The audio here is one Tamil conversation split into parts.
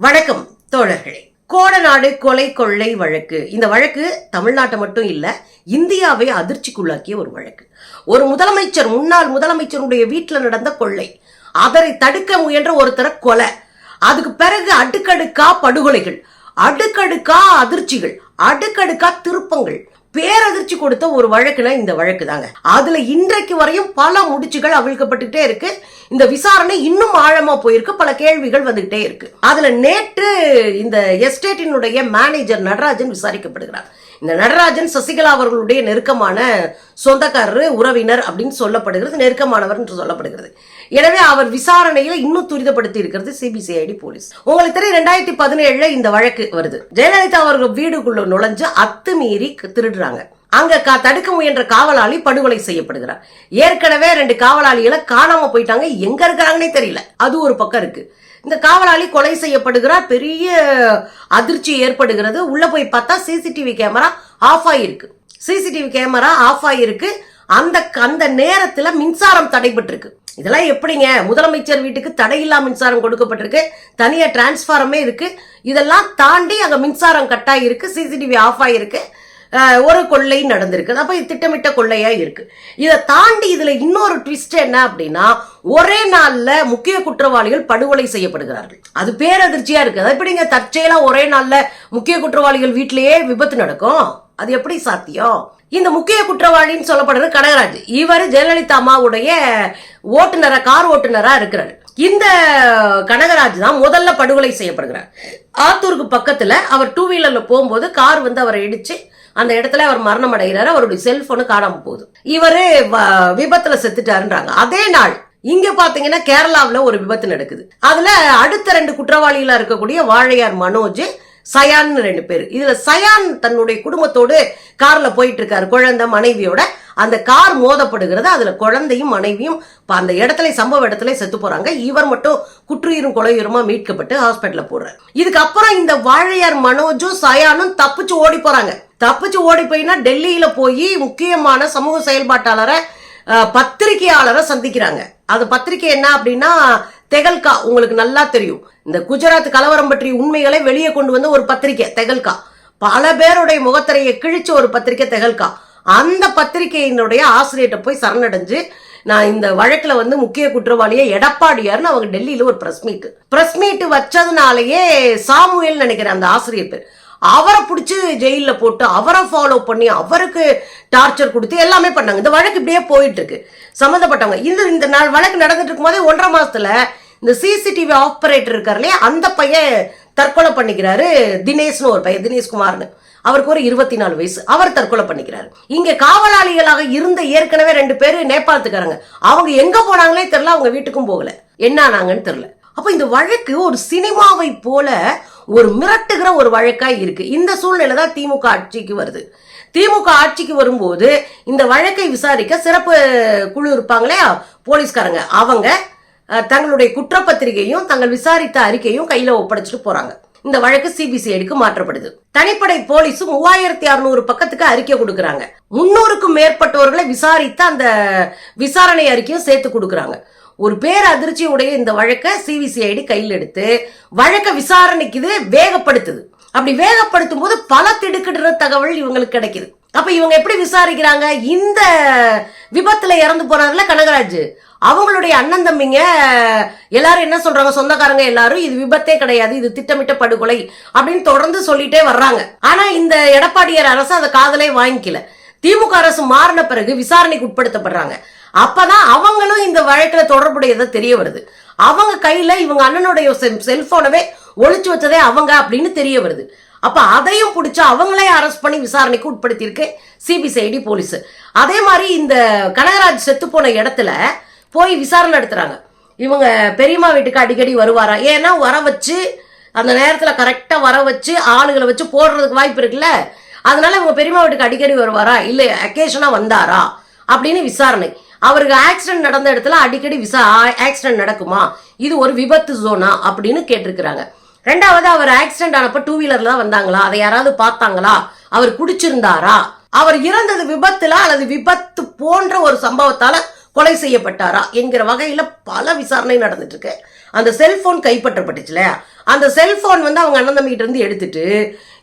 வணக்கம் தோழர்களே. கோடநாடு கொலை கொள்ளை வழக்கு. இந்த வழக்கு தமிழ்நாட்டை மட்டும் இல்லை இந்தியாவை அதிர்ச்சிக்குள்ளாக்கிய ஒரு வழக்கு. ஒரு முதலமைச்சர் முன்னாள் முதலமைச்சருடைய வீட்டில் நடந்த கொள்ளை. அதனை தடுக்க முயன்ற ஒருத்தர கொலை. அதுக்கு பிறகு அடுக்கடுக்கா படுகொலைகள் அடுக்கடுக்கா அதிர்ச்சிகள் அடுக்கடுக்கா திருப்பங்கள். பேரதிர்ச்சி கொடுத்த ஒரு வழக்குனா இந்த வழக்கு தாங்க அதுல இன்றைக்கு வரையும் பல முடிச்சுகள் அவிழ்க்கப்பட்டுகிட்டே இருக்கு. இந்த விசாரணை இன்னும் ஆழமா போயிருக்கு. பல கேள்விகள் வந்துகிட்டே இருக்கு. அதுல நேற்று இந்த எஸ்டேட்டினுடைய மேனேஜர் நடராஜன் விசாரிக்கப்படுகிறார். இந்த நடராஜன் சசிகலா அவர்களுடைய நெருக்கமான சொந்தக்காரரு உறவினர் அப்படின்னு சொல்லப்படுகிறது. நெருக்கமானவர் என்று சொல்லப்படுகிறது. எனவே அவர் விசாரணையில இன்னும் துரிதப்படுத்தி இருக்கிறது சிபிசிஐடி போலீஸ். உங்களுக்கு தெரியும் ரெண்டாயிரத்தி பதினேழுல இந்த வழக்கு வருது. ஜெயலலிதா அவர்கள் வீடுக்குள்ள நுழைஞ்சு அத்துமீறி திருடுறாங்க. அங்க கா- தடுக்க முயன்ற காவலாளி படுகொலை செய்யப்படுகிறார். ஏற்கனவே ரெண்டு காவலாளிகளை காணாம போயிட்டாங்க. எங்க இருக்கிறாங்கன்னே தெரியல. அது ஒரு பக்கம் இருக்கு. இந்த காவலாளி கொலை செய்யப்படுகிறார். பெரிய அதிர்ச்சி ஏற்படுகிறது. உள்ள போய் பார்த்தா சிசிடிவி கேமரா ஆஃப் ஆகிருக்கு சிசிடிவி கேமரா ஆஃப் ஆகிருக்கு அந்த அந்த நேரத்துல மின்சாரம் தடைபட்டிருக்கு. இதெல்லாம் எப்படிங்க? முதலமைச்சர் வீட்டுக்கு தடையில்லா மின்சாரம் கொடுக்கப்பட்டிருக்கு. தனியாக டிரான்ஸ்ஃபாரமே இருக்குது இதெல்லாம் தாண்டி அங்கே மின்சாரம் கட் இருக்குது சிசிடிவி ஆஃப் ஆகிருக்கு ஒரு கொள்ளை நடந்திருக்கு. அப்போ இது திட்டமிட்ட கொள்ளையாக இருக்குது இதை தாண்டி இதில் இன்னொரு ட்விஸ்ட் என்ன அப்படின்னா ஒரே நாளில் முக்கிய குற்றவாளிகள் படுகொலை செய்யப்படுகிறார்கள். அது பேரதிர்ச்சியாக இருக்குது அது எப்படிங்க தற்செயலாக ஒரே நாளில் முக்கிய குற்றவாளிகள் வீட்டிலேயே விபத்து நடக்கும்? அது எப்படி சாத்தியம்? இந்த முக்கிய குற்றவாளின்னு சொல்லப்படுறது கனகராஜ் இவர் ஜெயலலிதா அம்மாவுடைய ஓட்டுநரா கார் ஓட்டுநரா இருக்கிறார். இந்த கனகராஜ் தான் முதல்ல படுகொலை செய்யப்படுகிறார். ஆத்தூருக்கு பக்கத்துல அவர் டூ வீலர்ல போகும்போது கார் வந்து அவரை இடிச்சு அந்த இடத்துல அவர் மரணம் அடைகிறார். அவருடைய செல்போனு காணாம போகுது. இவரு வ- விபத்துல செத்துட்டாருன்றாங்க. அதே நாள் இங்க பாத்தீங்கன்னா கேரளாவில் ஒரு விபத்து நடக்குது. அதுல அடுத்த ரெண்டு குற்றவாளிகளா இருக்கக்கூடிய வாழையார் மனோஜ் சயான் ரெண்டு பேர். இதுல சயான் தன்னுடைய குடும்பத்தோடு கார்ல போயிட்டு இருக்காரு குழந்தை மனைவியோட அந்த கார் மோதப்படுகிறது அதுல குழந்தையும் மனைவியும் அந்த இடத்துல சம்பவ இடத்துல செத்து போறாங்க. இவர் மட்டும் குற்றுயிரும் கொலையுருமா மீட்கப்பட்டு ஹாஸ்பிட்டல போடுறாரு இதுக்கப்புறம் இந்த வாழையார் மனோஜும் சயானும் தப்பிச்சு ஓடி போறாங்க. தப்பிச்சு ஓடி போயினா டெல்லியில போய் முக்கியமான சமூக செயல்பாட்டாளரை பத்திரிகையாளரை சந்திக்கிறாங்க. அது பத்திரிகை என்ன அப்படின்னா தெகல்கா உங்களுக்கு நல்லா தெரியும். இந்த குஜராத் கலவரம் பற்றிய உண்மைகளை வெளியே கொண்டு வந்த ஒரு பத்திரிகை தெகல்கா. பல பேருடைய முகத்திரையை கிழிச்ச ஒரு பத்திரிகை தெகல்கா. அந்த பத்திரிகையினுடைய ஆசிரியர்கிட்ட போய் சரணடைஞ்சு நான் இந்த வழக்குல வந்து முக்கிய குற்றவாளியை எடப்பாடியார்னு அவங்க டெல்லியில ஒரு பிரஸ் மீட் பிரஸ் மீட் வச்சதுனாலயே சாமுவேல் நினைக்கிறேன் அந்த ஆசிரியர் பேர். அவரை பிடிச்சி ஜெயிலில் போட்டு அவரை ஃபாலோ பண்ணி அவருக்கு டார்ச்சர் கொடுத்து எல்லாமே பண்ணாங்க. இந்த வழக்கு இப்படியே போயிட்டு இருக்கு சம்மந்தப்பட்டவங்க இந்த இந்த நாள் வழக்கு நடந்துட்டு இருக்கும்போதே ஒன்றரை மாசத்துல இந்த சிசிடிவி ஆப்ரேட்டர் இருக்கார் இல்லையா? அந்த பையன் தற்கொலை பண்ணிக்கிறாரு. தினேஷ்னு ஒரு பையன் தினேஷ்குமார்னு அவருக்கு ஒரு இருபத்தி நாலு வயசு. அவர் தற்கொலை பண்ணிக்கிறாரு. இங்க காவலாளிகளாக இருந்த ஏற்கனவே ரெண்டு பேரு நேபாளத்துக்காரங்க. அவங்க எங்க போனாங்களே தெரியல அவங்க வீட்டுக்கும் போகல. என்ன ஆனாங்கன்னு தெரியல. அப்ப இந்த வழக்கு ஒரு சினிமாவை போல ஒரு மிரட்டுகிற ஒரு வழக்கா இருக்கு. இந்த சூழ்நிலை தான் திமுக ஆட்சிக்கு வருது. திமுக ஆட்சிக்கு வரும்போது இந்த வழக்கை விசாரிக்க சிறப்பு குழு இருப்பாங்களே போலீஸ்காரங்க. அவங்க தங்களுடைய குற்றப்பத்திரிகையும் தங்கள் விசாரித்த அறிக்கையும் கையில ஒப்படைச்சிட்டு போறாங்க. இந்த வழக்கு சிபிசிஐடிக்கு மாற்றப்படுது. தனிப்படை போலீஸும் மூவாயிரத்தி அறுநூறு பக்கத்துக்கு அறிக்கை கொடுக்கறாங்க. முன்னூறுக்கும் மேற்பட்டவர்களை விசாரித்த அந்த விசாரணை அறிக்கையும் சேர்த்து கொடுக்கறாங்க. ஒரு பேர் அதிர்ச்சியுடைய இந்த வழக்கை சிபிசிஐடி கையில் எடுத்து வழக்கை விசாரணைக்கு இது வேகப்படுத்துது. அப்படி வேகப்படுத்தும் போது பல திடுக்கிடுற தகவல் இவங்களுக்கு கிடைக்குது. அப்ப இவங்க எப்படி விசாரிக்கிறாங்க? இந்த விபத்துல இறந்து போனார்ல கனகராஜ். அவங்களுடைய அண்ணன் தம்பிங்க எல்லாரும் என்ன சொல்றாங்க? சொந்தக்காரங்க எல்லாரும் இது விபத்தே கிடையாது இது திட்டமிட்ட படுகொலை அப்படின்னு தொடர்ந்து சொல்லிட்டே வர்றாங்க. ஆனா இந்த எடப்பாடியார் அரசு அதை காதலே வாங்கிக்கல. திமுக அரசு மாறின பிறகு விசாரணைக்கு உட்படுத்தப்படுறாங்க. அப்பதான் அவங்களும் இந்த வழக்குல தொடர்புடையதை தெரிய வருது. அவங்க கையில இவங்க அண்ணனுடைய செல்- செல்போனவே ஒழிச்சு வச்சதே அவங்க அப்படின்னு தெரிய வருது. அப்ப அதையும் பிடிச்சி அவங்களே அரெஸ்ட் பண்ணி விசாரணைக்கு உட்படுத்தியிருக்கு சிபிசிஐடி போலீஸ். அதே மாதிரி இந்த கனகராஜ் செத்து போன இடத்துல போய் விசாரணை நடத்துறாங்க. இவங்க பெரியம்மா வீட்டுக்கு அடிக்கடி வருவாரா? ஏன்னா வர வச்சு அந்த நேரத்தில் கரெக்டாக வர வச்சு ஆளுகளை வச்சு போடுறதுக்கு வாய்ப்பு இருக்குல்ல? அதனால இவங்க பெரியம்மா வீட்டுக்கு அடிக்கடி வருவாரா? இல்லை அக்கேஷனாக வந்தாரா? அப்படின்னு விசாரணை. அவருக்கு ஆக்சிடென்ட் நடந்த இடத்துல அடிக்கடி விசா ஆக்சிடென்ட் நடக்குமா? இது ஒரு விபத்து ஜோனா அப்படின்னு கேட்டிருக்கிறாங்க. ரெண்டாவது அவர் ஆக்சிடென்ட் ஆனப்ப டூ வீலர்ல தான் வந்தாங்களா? அதை யாராவது பார்த்தாங்களா? அவர் குடிச்சிருந்தாரா? அவர் இறந்தது விபத்துல அல்லது விபத்து போன்ற ஒரு சம்பவத்தால கொலை செய்யப்பட்டாரா? என்கிற வகையில பல விசாரணை நடந்துட்டு இருக்கு அந்த செல்போன் கைப்பற்றப்பட்டுச்சுல அந்த செல்போன் வந்து அவங்க அண்ணன் தம்பிகிட்ட இருந்து எடுத்துட்டு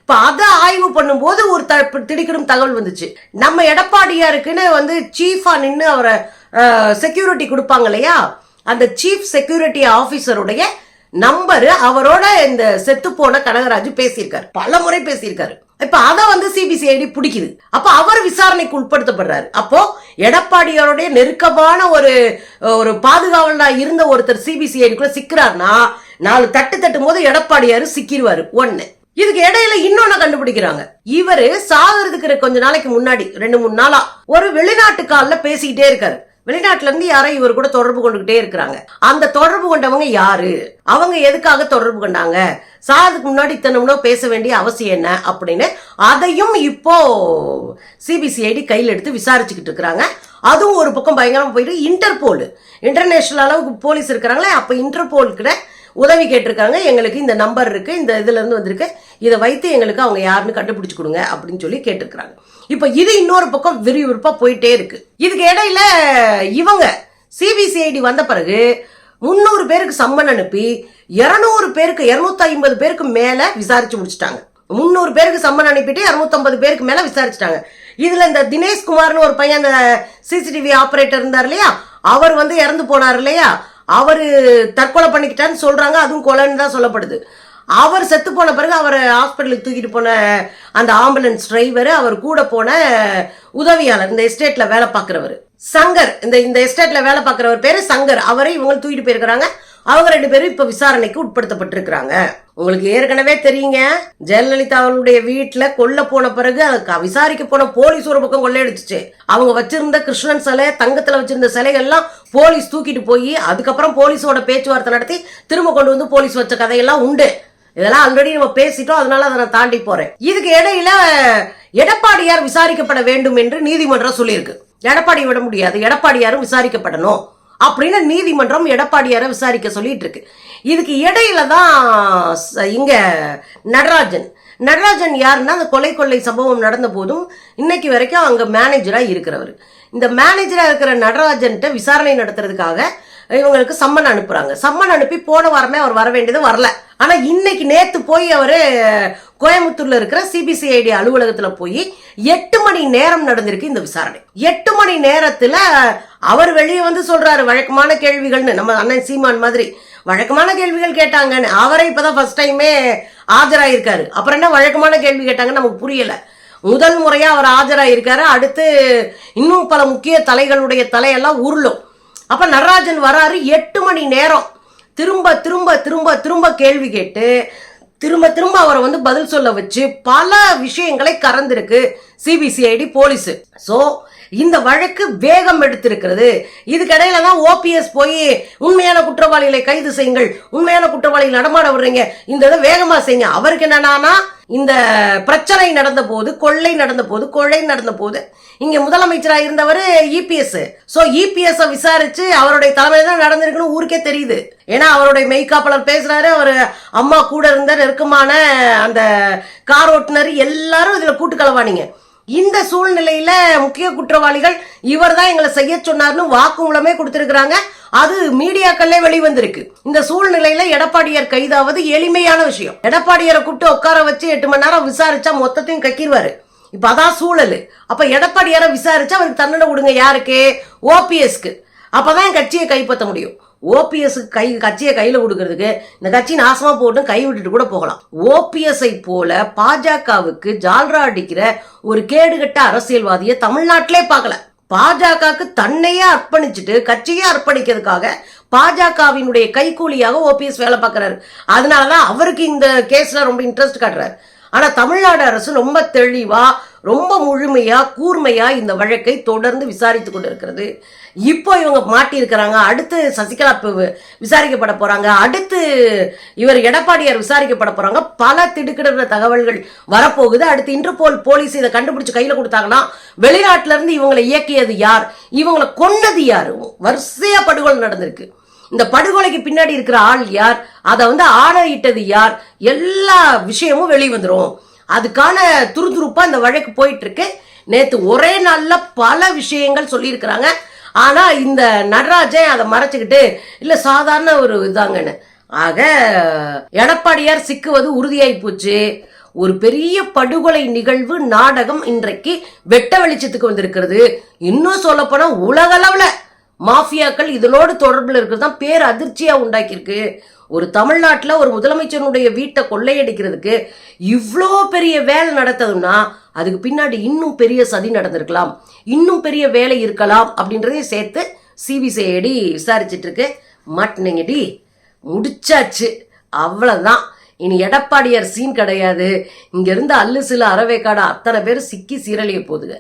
இப்ப அதை ஆய்வு பண்ணும்போது ஒரு த திடுக்கிடும் தகவல் வந்துச்சு. நம்ம எடப்பாடியாருக்குன்னு வந்து சீஃபா நின்று அவரை செக்யூரிட்டி கொடுப்பாங்க இல்லையா? அந்த சீஃப் செக்யூரிட்டி ஆபீசருடைய நம்பரு அவரோட இந்த செத்து போன கனகராஜ் பேசியிருக்காரு. பல முறை பேசியிருக்காரு. இப்ப அதை வந்து சிபிசிஐடி பிடிக்குது. அப்ப அவர் விசாரணைக்கு உட்படுத்தப்படுறாரு. அப்போ எடப்பாடியாருடைய நெருக்கமான ஒரு ஒரு பாதுகாவலா இருந்த ஒருத்தர் சிபிசிஐடிக்குள்ள சிக்கிறார்னா நாலு தட்டு தட்டும் போது எடப்பாடியாரு சிக்கிடுவாரு ஒன்னு இதுக்கு இடையில இன்னொன்னு கண்டுபிடிக்கிறாங்க. இவரு சாகிறதுக்கு கொஞ்ச நாளைக்கு முன்னாடி ரெண்டு மூணு நாளா ஒரு வெளிநாட்டு பேசிக்கிட்டே இருக்காரு. வெளிநாட்டுல இருந்து யாரோ இவர் கூட தொடர்பு கொண்டுகிட்டே இருக்கிறாங்க. அந்த தொடர்பு கொண்டவங்க யாரு? அவங்க எதுக்காக தொடர்பு கொண்டாங்க? சாதுக்கு முன்னாடி இத்தனை பேச வேண்டிய அவசியம் என்ன? அப்படின்னு அதையும் இப்போ சிபிசிஐடி கையில் எடுத்து விசாரிச்சுக்கிட்டு இருக்கிறாங்க. அதுவும் ஒரு பக்கம் பயங்கரமா போயிட்டு இன்டர்போல். இன்டர்நேஷனல் அளவுக்கு போலீஸ் இருக்கிறாங்களே அப்ப இன்டர்போல் கிட்ட உதவி கேட்டிருக்காங்க. எங்களுக்கு இந்த நம்பர் இருக்கு. இந்த இதுல இருந்து வந்திருக்கு. இதை வைத்து எங்களுக்கு அவங்க யாருன்னு கண்டுபிடிச்சு கொடுங்க அப்படின்னு சொல்லி கேட்டிருக்கிறாங்க. இப்போ இது இன்னொரு பக்கம் விறுவிறுப்பா போயிட்டே இருக்கு. இதுக்கு இடையில இவங்க சிபிசிஐடி வந்த பிறகு முந்நூறு பேருக்கு சம்மன் அனுப்பி இருநூறு பேருக்கு இருநூத்தி ஐம்பது பேருக்கு மேல விசாரிச்சு முடிச்சிட்டாங்க. முந்நூறு பேருக்கு சம்மன் அனுப்பிட்டு இரநூத்தம்பது பேருக்கு மேல விசாரிச்சிட்டாங்க. இதுல இந்த தினேஷ்குமார்னு ஒரு பையன் அந்த சிசிடிவி ஆபரேட்டர் இருந்தார் இல்லையா? அவர் வந்து இறந்து போனார் இல்லையா? அவர் தற்கொலை பண்ணிக்கிட்டான்னு சொல்கிறாங்க அதுவும் கொலைன்னு தான் சொல்லப்படுது. அவர் செத்து போன பிறகு அவரை ஹாஸ்பிட்டலுக்கு தூக்கிட்டு போன அந்த ஆம்புலன்ஸ் டிரைவர் அவர் கூட போன உதவியாளர் இந்த எஸ்டேட்டில் வேலை பார்க்குறவர். சங்கர் இந்த இந்த எஸ்டேட்டில் வேலை பார்க்குறவர் பேர் சங்கர். அவரை இவங்க தூக்கிட்டு போயிருக்கிறாங்க. அவங்க ரெண்டு பேரும் இப்ப விசாரணைக்கு உட்படுத்தப்பட்டிருக்கிறாங்க. உங்களுக்கு ஏற்கனவே தெரியுங்க ஜெயலலிதா அவருடைய வீட்டுல கொல்ல போன பிறகு விசாரிக்க போன போலீஸ் ஒரு பக்கம் கொள்ளையடிச்சிச்சு. அவங்க வச்சிருந்த கிருஷ்ணன் சிலை தங்கத்துல வச்சிருந்த சிலைகள்லாம் போலீஸ் தூக்கிட்டு போய் அதுக்கப்புறம் போலீஸோட பேச்சுவார்த்தை நடத்தி திரும்ப கொண்டு வந்து போலீஸ் வச்ச கதையெல்லாம் உண்டு. இதெல்லாம் ஆல்ரெடி நம்ம பேசிட்டோம் அதனால அதை நான் தாண்டி போறேன். இதுக்கு இடையில எடப்பாடியார் விசாரிக்கப்பட வேண்டும் என்று நீதிமன்றம் சொல்லியிருக்கு. எடப்பாடி விட முடியாது எடப்பாடியாரும் விசாரிக்கப்படணும். அப்படின்னு நீதிமன்றம் எடப்பாடியாரை விசாரிக்க சொல்லிட்டு இருக்கு இதுக்கு இடையில தான் இங்க நடராஜன். நடராஜன் யாருன்னா அந்த கொலை கொள்ளை சம்பவம் நடந்த போதும் இன்னைக்கு வரைக்கும் அங்க மேனேஜரா இருக்கிறவர். இந்த மேனேஜரா இருக்கிற நடராஜன்ட்ட விசாரணை நடத்துறதுக்காக இவங்களுக்கு சம்மன் அனுப்புறாங்க. சம்மன் அனுப்பி போன வாரமே அவர் வர வேண்டியது வரல. ஆனா இன்னைக்கு நேத்து போய் அவர் கோயம்புத்தூர்ல இருக்கிற சிபிசிஐடி அலுவலகத்துல போய் எட்டு மணி நேரம் நடந்திருக்கு இந்த விசாரணை. எட்டு மணி நேரத்துல அவர் வெளியே வந்து சொல்றாரு வழக்கமான கேள்விகள்னு. நம்ம அண்ணன் சீமான் மாதிரி. வழக்கமான கேள்விகள் கேட்டாங்கன்னு. அவரே இப்பதான் ஃபர்ஸ்ட் டைமே ஆஜராயிருக்காரு. அப்புறம் என்ன வழக்கமான கேள்வி கேட்டாங்கன்னு நமக்கு புரியல. முதல் முறையா அவர் ஆஜராயிருக்காரு. அடுத்து இன்னும் பல முக்கிய தலைகளுடைய தலையெல்லாம் உருளும். அப்ப நடராஜன் வராரு எட்டு மணி நேரம். திரும்ப திரும்ப திரும்ப திரும்ப கேள்வி கேட்டு திரும்ப திரும்ப அவரை வந்து பதில் சொல்ல வச்சு பல விஷயங்களை கறந்திருக்கு சிபிசிஐடி போலீஸ். ஸோ இந்த வழக்கு வேகம் எடுத்திருக்கிறது. இதுக்கிடையில தான் ஓபிஎஸ் போய் உண்மையான குற்றவாளிகளை கைது செய்யுங்கள் உண்மையான குற்றவாளிகள் நடமாட விடுறீங்க இந்த இதை வேகமா செய்யுங்க. அவருக்கு என்னன்னா இந்த பிரச்சனை நடந்த போது கொள்ளை நடந்த போது கொள்ளை நடந்த போது இங்க முதலமைச்சரா இருந்தவர் இபிஎஸ் சோ இபிஎஸ் விசாரிச்சு அவருடைய தலைமையில தான் நடந்திருக்குன்னு ஊருக்கே தெரியுது. ஏன்னா அவருடைய மெய்காப்பாளர் பேசுறாரு அவர் அம்மா கூட இருந்த நெருக்கமான அந்த கார் ஓட்டுநர் எல்லாரும் இதுல கூட்டு கலவானீங்க. இந்த சூழ்நிலையில முக்கிய குற்றவாளிகள் இவர் தான் எங்களை செய்ய சொன்னார்னு வாக்குமூலமே கொடுத்திருக்கிறாங்க. அது மீடியாக்கள்லே வெளிவந்திருக்கு. இந்த சூழ்நிலையில எடப்பாடியார் கைதாவது எளிமையான விஷயம். எடப்பாடியாரை கூப்பிட்டு உட்கார வச்சு எட்டு மணி நேரம் விசாரிச்சா மொத்தத்தையும் கக்கிடுவாரு இப்ப அதான் சூழல். அப்ப எடப்பாடியாரை விசாரிச்சா அவருக்கு தண்டனை கொடுங்க யாருக்கு? ஓபிஎஸ்க்கு அப்பதான் கட்சியை கைப்பற்ற முடியும். ஓபிஎஸ் கை கட்சியை கையில கொடுக்கறதுக்கு இந்த கட்சி நாசமா போட்டு கை விட்டுட்டு கூட போகலாம். ஓபிஎஸ்ஐ போல பாஜகவுக்கு ஜால்ரா அடிக்கிற ஒரு கேடுகட்ட அரசியல்வாதியை தமிழ்நாட்டிலே பார்க்கல. பாஜகவுக்கு தன்னையே அர்ப்பணிச்சுட்டு கட்சியே அர்ப்பணிக்கிறதுக்காக பாஜகவினுடைய கைக்கூலியாக ஓபிஎஸ் வேலை பார்க்கறாரு. அதனாலதான் அவருக்கு இந்த கேஸ்ல ரொம்ப இன்ட்ரெஸ்ட் காட்டுறாரு. ஆனால் தமிழ்நாடு அரசு ரொம்ப தெளிவாக ரொம்ப முழுமையாக கூர்மையாக இந்த வழக்கை தொடர்ந்து விசாரித்து கொண்டிருக்கிறது. இப்போ இவங்க மாட்டியிருக்கிறாங்க அடுத்து சசிகலா விசாரிக்கப்பட போகிறாங்க அடுத்து இவர் எடப்பாடியார் விசாரிக்கப்பட போகிறாங்க பல திடுக்கிடுற தகவல்கள் வரப்போகுது. அடுத்து இன்டர்போல் போலீஸ் இதை கண்டுபிடிச்சு கையில் கொடுத்தாங்கன்னா வெளிநாட்டிலேருந்து இவங்களை இயக்கியது யார்? இவங்களை கொன்னது யார்? வரிசையாக படுகொலை நடந்திருக்கு. இந்த படுகொலைக்கு பின்னாடி இருக்கிற ஆள் யார்? அதை வந்து ஆணையிட்டது யார்? எல்லா விஷயமும் வெளிவந்துரும். அதுக்கான துருதுருப்பா இந்த வழக்கு போயிட்டு இருக்கு நேத்து ஒரே நாள்ல பல விஷயங்கள் சொல்லியிருக்கிறாங்க. ஆனா இந்த நடராஜன் அதை மறைச்சுக்கிட்டு இல்ல சாதாரண ஒரு இதாங்கன்னு. ஆக எடப்பாடியார் சிக்குவது உறுதியாகி போச்சு. ஒரு பெரிய படுகொலை நிகழ்வு நாடகம் இன்றைக்கு வெட்ட வெளிச்சத்துக்கு வந்திருக்கிறது. இன்னும் சொல்லப்போனா உலகளவில் உலகளவுல. மாஃபியாக்கள் இதனோடு தொடர்பில் இருக்கிறது தான் பேர் அதிர்ச்சியாக உண்டாக்கியிருக்கு. ஒரு தமிழ்நாட்டில் ஒரு முதலமைச்சருடைய வீட்டை கொள்ளையடிக்கிறதுக்கு இவ்வளோ பெரிய வேலை நடத்ததுன்னா அதுக்கு பின்னாடி இன்னும் பெரிய சதி நடந்திருக்கலாம். இன்னும் பெரிய வேலை இருக்கலாம் அப்படின்றதையும் சேர்த்து சிபிசிஐடி விசாரிச்சுட்டு இருக்கு மாட்டினீங்கடி முடிச்சாச்சு. அவ்வளோதான் இனி எடப்பாடியார் சீன் கிடையாது. இங்கேருந்து அல்லு சில அறவேக்காடு அத்தனை பேர் சிக்கி சீரழிய போகுதுங்க.